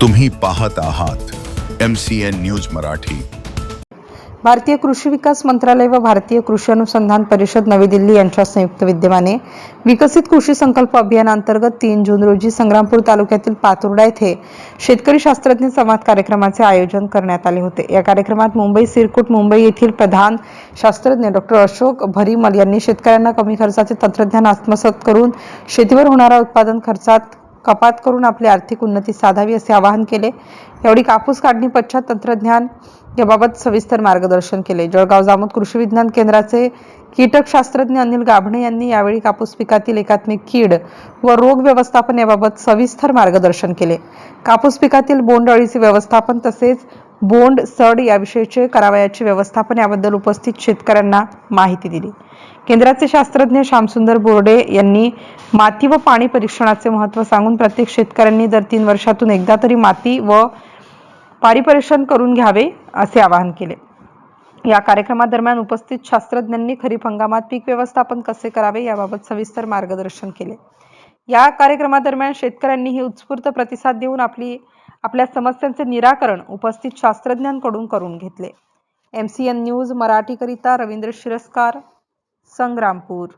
तुम्ही पाहत आहात M C N news Marathi. भारतीय कृषी विकास मंत्रालय व भारतीय कृषी अनुसंधान परिषद नवी दिल्ली यांच्या संयुक्त विद्यमाने विकसित कृषी संकल्प अभियानांतर्गत तीन जून रोजी संग्रामपूर तालुक्यातील पातुर्डा येथे शेतकरी शास्त्रज्ञ संवाद कार्यक्रमाचे आयोजन करण्यात आले होते. या कार्यक्रमात मुंबई सिरकुट मुंबई येथील प्रधान शास्त्रज्ञ डॉक्टर अशोक भरीमल यांनी शेतकऱ्यांना कमी खर्चाचे तंत्रज्ञान आत्मसात करून शेतीवर होणारा उत्पादन खर्चात कपात करून आपली आर्थिक उन्नती साधावी असे आवाहन केले. यावेळी कापूस काढणी पश्चात तंत्रज्ञान याबाबत सविस्तर मार्गदर्शन केले. जळगाव जामोद कृषी विज्ञान केंद्राचे कीटकशास्त्रज्ञ अनिल गाभणे यांनी यावेळी कापूस पिकातील एकात्मिक कीड व रोग व्यवस्थापन याबाबत सविस्तर मार्गदर्शन केले. कापूस पिकातील बोंडअळीचे व्यवस्थापन तसेच बोंड सड याविषयीचे करावयाचे व्यवस्थापन याबद्दल उपस्थित शेतकऱ्यांना माहिती दिली. केंद्राचे शास्त्रज्ञ श्यामसुंदर बोर्डे यांनी माती व पाणी परीक्षणाचे महत्त्व सांगून प्रत्येक शेतकऱ्यांनी दर तीन वर्षातून एकदा तरी माती व पाणी परीक्षण करून घ्यावे असे आवाहन केले. या कार्यक्रमादरम्यान उपस्थित शास्त्रज्ञांनी खरीप हंगामात पीक व्यवस्थापन कसे करावे याबाबत सविस्तर मार्गदर्शन केले. या कार्यक्रमादरम्यान शेतकऱ्यांनीही उत्स्फूर्त प्रतिसाद देऊन आपली आपल्या समस्यांचे निराकरण उपस्थित शास्त्रज्ञांकडून करून घेतले. एम सी एन न्यूज मराठीकरिता रवींद्र शिरस्कार संग्रामपूर.